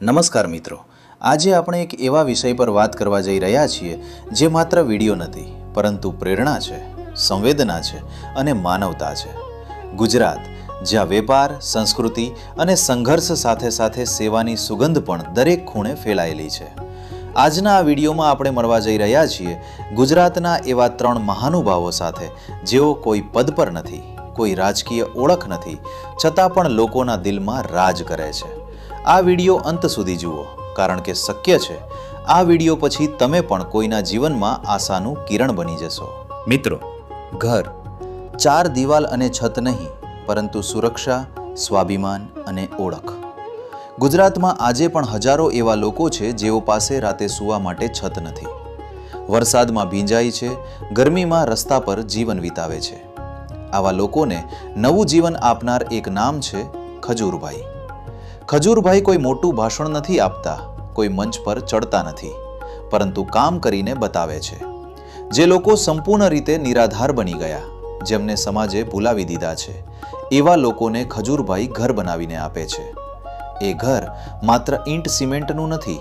નમસ્કાર મિત્રો. આજે આપણે એક એવા વિષય પર વાત કરવા જઈ રહ્યા છીએ જે માત્ર વીડિયો નથી, પરંતુ પ્રેરણા છે, સંવેદના છે અને માનવતા છે. ગુજરાત, જ્યાં વેપાર, સંસ્કૃતિ અને સંઘર્ષ સાથે સાથે સેવાની સુગંધ પણ દરેક ખૂણે ફેલાયેલી છે. આજના આ વિડીયોમાં આપણે મળવા જઈ રહ્યા છીએ ગુજરાતના એવા ત્રણ મહાનુભાવો સાથે જેઓ કોઈ પદ પર નથી, કોઈ રાજકીય ઓળખ નથી, છતાં પણ લોકોના દિલમાં રાજ કરે છે. આ વીડિયો અંત સુધી જુઓ કારણ કે શક્ય છે આ વીડિયો પછી તમે પણ કોઈના જીવનમાં આશાનું કિરણ બની જશો. મિત્રો ઘર ચાર દિવાલ અને છત નહીં પરંતુ સુરક્ષા સ્વાભિમાન અને ઓળખ. ગુજરાતમાં આજે પણ હજારો એવા લોકો છે જેઓ પાસે રાતે સૂવા માટે છત નથી. વરસાદમાં ભીંજાય છે ગરમીમાં રસ્તા પર જીવન વિતાવે છે. આવા લોકોને નવું જીવન આપનાર એક નામ છે ખજૂરભાઈ. ખજૂરભાઈ કોઈ મોટું ભાષણ નથી આપતા, કોઈ મંચ પર ચડતા નથી, પરંતુ કામ કરીને બતાવે છે. જે લોકો સંપૂર્ણ રીતે નિરાધાર બની ગયા, જેમને સમાજે ભૂલાવી દીધા છે, એવા લોકોને ખજૂરભાઈ ઘર બનાવીને આપે છે. એ ઘર માત્ર ઈંટ સિમેન્ટનું નથી,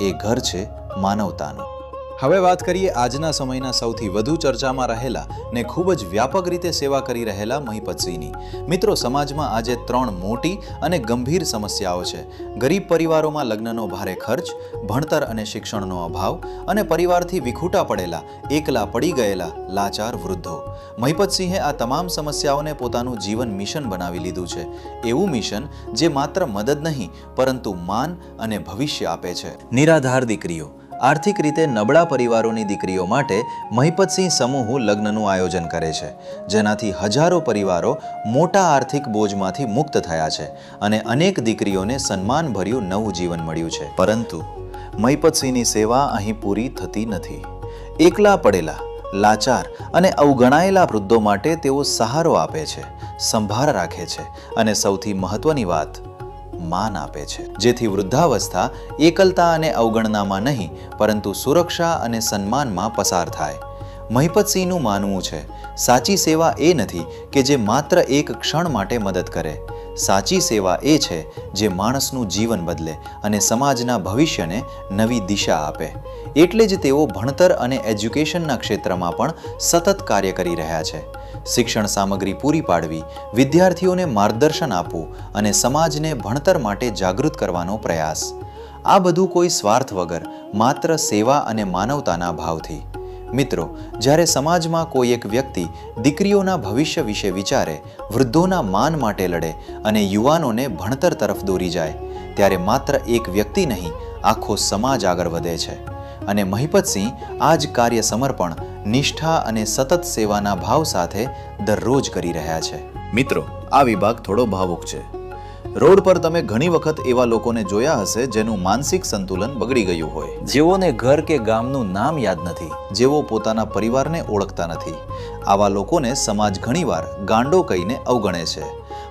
એ ઘર છે માનવતાનું. હવે વાત કરીએ આજના સમયના સૌથી વધુ ચર્ચામાં રહેલા ને ખૂબ જ વ્યાપક રીતે સેવા કરી રહેલા મહિપતસિંહની. મિત્રો, સમાજમાં આજે ત્રણ મોટી અને ગંભીર સમસ્યાઓ છે. ગરીબ પરિવારોમાં લગ્નનો ભારે ખર્ચ, ભણતર અને શિક્ષણનો અભાવ અને પરિવારથી વિખૂટા પડેલા, એકલા પડી ગયેલા લાચાર વૃદ્ધો. મહિપતસિંહે આ તમામ સમસ્યાઓને પોતાનું જીવન મિશન બનાવી લીધું છે. એવું મિશન જે માત્ર મદદ નહીં, પરંતુ માન અને ભવિષ્ય આપે છે. નિરાધાર દીકરીઓ આર્થિક રીતે નબળા પરિવારોની દીકરીઓ માટે મહિપતસિંહ સમૂહ લગ્નનું આયોજન કરે છે, જેનાથી હજારો પરિવારો મોટા આર્થિક બોજમાંથી મુક્ત થયા છે અને અનેક દીકરીઓને સન્માનભર્યું નવું જીવન મળ્યું છે. પરંતુ મહિપતસિંહની સેવા અહીં પૂરી થતી નથી. એકલા પડેલા, લાચાર અને અવગણાયેલા વૃદ્ધો માટે તેઓ સહારો આપે છે, સંભાળ રાખે છે અને સૌથી મહત્વની વાત માન આપે છે. જેથી વૃદ્ધાવસ્થા એકલતા અને અવગણનામાં નહીં, પરંતુ સુરક્ષા અને સન્માનમાં પસાર થાય. મહિપતસિંહનું માનવું છે, સાચી સેવા એ નથી કે જે માત્ર એક ક્ષણ માટે મદદ કરે. સાચી સેવા એ છે જે માણસનું જીવન બદલે અને સમાજના ભવિષ્યને નવી દિશા આપે. એટલે જ તેઓ ભણતર અને એજ્યુકેશનના ક્ષેત્રમાં પણ સતત કાર્ય કરી રહ્યા છે. શિક્ષણ સામગ્રી પૂરી પાડવી, વિદ્યાર્થીઓને માર્ગદર્શન આપવું અને સમાજને ભણતર માટે જાગૃત કરવાનો પ્રયાસ. આ બધું કોઈ સ્વાર્થ વગર, માત્ર સેવા અને માનવતાના ભાવથી. મિત્રો, જ્યારે સમાજમાં કોઈ એક વ્યક્તિ દીકરીઓના ભવિષ્ય વિશે વિચારે, વૃદ્ધોના માન માટે લડે અને યુવાનોને ભણતર તરફ દોરી જાય, ત્યારે માત્ર એક વ્યક્તિ નહીં, આખો સમાજ આગળ વધે છે. અને મહિપતસિંહ, આ જ કાર્ય સમર્પણ નિષ્ઠા અને સતત સેવાના ભાવ સાથે દરરોજ કરી રહ્યા છે. મિત્રો, આ વિભાગ થોડો ભાવુક છે. રોડ પર તમે ઘણી વખત એવા લોકોને જોયા હશે જેનું માનસિક સંતુલન બગડી ગયું હોય. જેઓને ઘર કે ગામનું નામ યાદ નથી, જેઓ પોતાના પરિવારને ઓળખતા નથી. આવા લોકોને સમાજ ઘણીવાર ગાંડો કહીને અવગણે છે.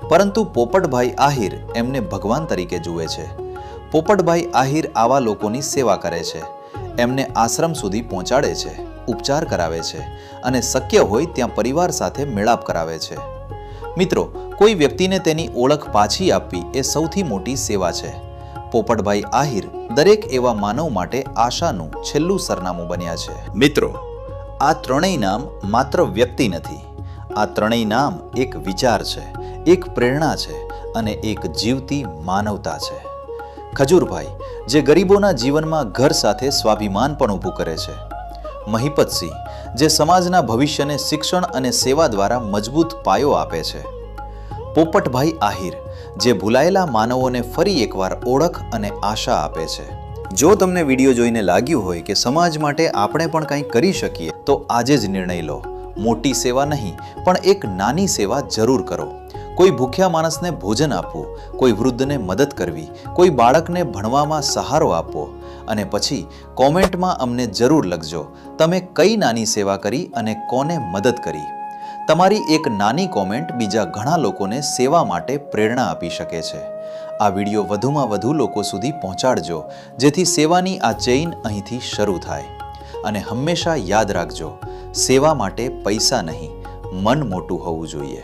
પરંતુ પોપટભાઈ આહિર એમને ભગવાન તરીકે જુએ છે. પોપટભાઈ આહિર આવા લોકોની સેવા કરે છે. એમને આશ્રમ સુધી પહોંચાડે છે. ઉપચાર કરાવે છે અને શક્ય હોય ત્યાં પરિવાર સાથે મેળાપ કરાવે છે. મિત્રો, કોઈ વ્યક્તિને તેની ઓળખ પાછી આપવી એ સૌથી મોટી સેવા છે. પોપટભાઈ આહિર દરેક એવા માનવ માટે આશાનું છેલ્લું સરનામું બન્યા છે. મિત્રો, આ ત્રણેય નામ માત્ર વ્યક્તિ નથી. આ ત્રણેય નામ એક વિચાર છે, એક પ્રેરણા છે અને એક જીવતી માનવતા છે. ખજૂરભાઈ, જે ગરીબોના જીવનમાં ઘર સાથે સ્વાભિમાન પણ ઊભું કરે છે મહિપતસિંહ, જે સમાજના ભવિષ્યને શિક્ષણ અને સેવા દ્વારા મજબૂત પાયો આપે છે. પોપટભાઈ આહિર, જે ભૂલાયેલા માનવોને ફરી એકવાર ઓળખ અને આશા આપે છે. જો તમને વીડિયો જોઈને લાગ્યું હોય કે સમાજ માટે આપણે પણ કંઈ કરી શકીએ, તો આજે જ નિર્ણય લો. મોટી સેવા નહીં, પણ એક નાની સેવા જરૂર કરો. કોઈ ભૂખ્યા માણસને ભોજન આપવું, કોઈ વૃદ્ધને મદદ કરવી, કોઈ બાળકને ભણવામાં સહારો આપવો અને પછી કોમેન્ટમાં અમને જરૂર લખજો. તમે કઈ નાની સેવા કરી અને કોને મદદ કરી? તમારી એક નાની કોમેન્ટ બીજા ઘણા લોકોને સેવા માટે પ્રેરણા આપી શકે છે. આ વીડિયો વધુમાં વધુ લોકો સુધી પહોંચાડજો, જેથી સેવાની આ ચેઇન અહીંથી શરૂ થાય. અને હંમેશા યાદ રાખજો, સેવા માટે પૈસા નહીં, મન મોટું હોવું જોઈએ.